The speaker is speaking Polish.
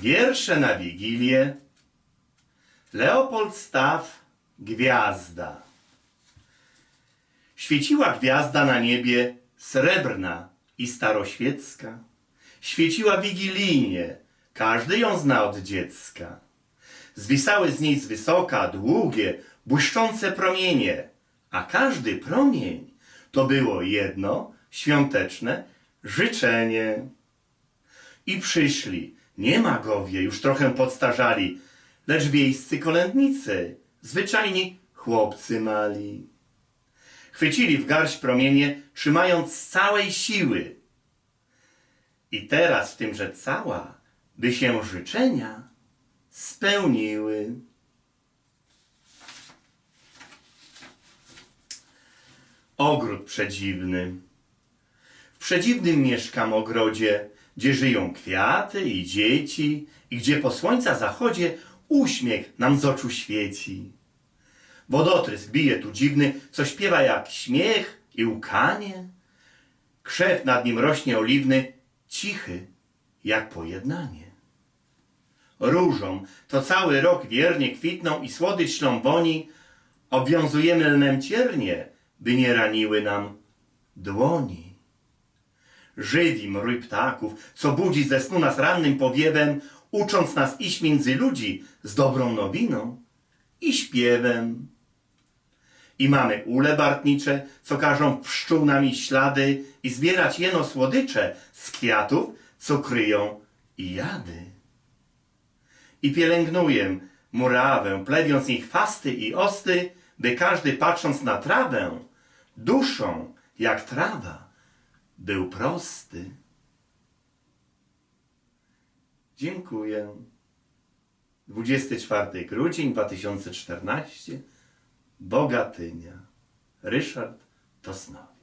Wiersze na Wigilię. Leopold Staw, Gwiazda. Świeciła gwiazda na niebie, srebrna i staroświecka. Świeciła wigilijnie, każdy ją zna od dziecka. Zwisały z niej z wysoka długie, błyszczące promienie, a każdy promień to było jedno świąteczne życzenie. I przyszli, nie magowie, już trochę podstarzali, lecz wiejscy kolędnicy, zwyczajni chłopcy mali. Chwycili w garść promienie, trzymając z całej siły. I teraz w tymże cała, by się życzenia spełniły. Ogród przedziwny. Przedziwnym mieszkam ogrodzie, gdzie żyją kwiaty i dzieci i gdzie po słońca zachodzie uśmiech nam z oczu świeci. Wodotrysk bije tu dziwny, co śpiewa jak śmiech i łkanie. Krzew nad nim rośnie oliwny, cichy jak pojednanie. Różą to cały rok wiernie kwitną i słodycz ślą woni, obwiązujemy lnem ciernie, by nie raniły nam dłoni. Żywi mrój ptaków, co budzi ze snu nas rannym powiewem, ucząc nas iść między ludzi z dobrą nowiną i śpiewem. I mamy ule bartnicze, co każą pszczół nami ślady i zbierać jeno słodycze z kwiatów, co kryją i jady. I pielęgnuję murawę, plewiąc jej chwasty i osty, by każdy patrząc na trawę, duszą jak trawa, był prosty. Dziękuję. 24 grudzień 2014 Bogatynia. Ryszard Tosnowicz.